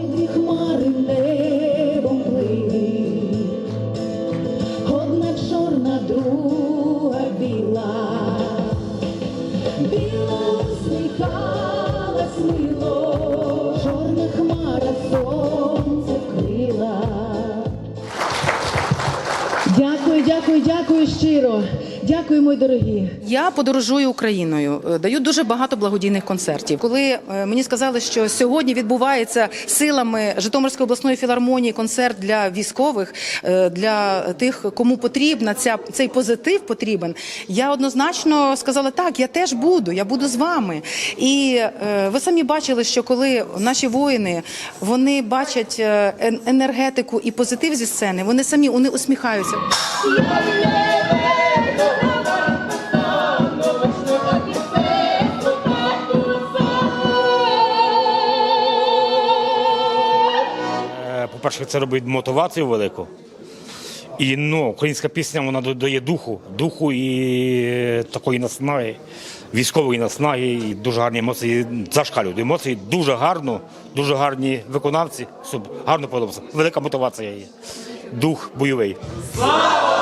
Ой, хмари небом плили, одна чорна, друга біла, біла усміхалась мило, чорна хмара сонце вкрила. Дякую, дякую, дякую щиро. Дякую, мої дорогі. Я подорожую Україною, е, даю дуже багато благодійних концертів. Коли е, мені сказали, що сьогодні відбувається силами Житомирської обласної філармонії концерт для військових, е, для тих, кому потрібна ця цей позитив потрібен. Я однозначно сказала, так, я теж буду, я буду з вами. І ви самі бачили, що коли наші воїни вони бачать енергетику і позитив зі сцени, вони самі вони усміхаються. По-перше, це робить мотивацію велику. І ну, українська пісня вона додає духу, духу і такої наснаги, військової наснаги, і дуже гарні емоції. Зашкалюють емоції дуже гарно, дуже гарні виконавці. Гарно подобається. Велика мотивація є. Дух бойовий. Україні!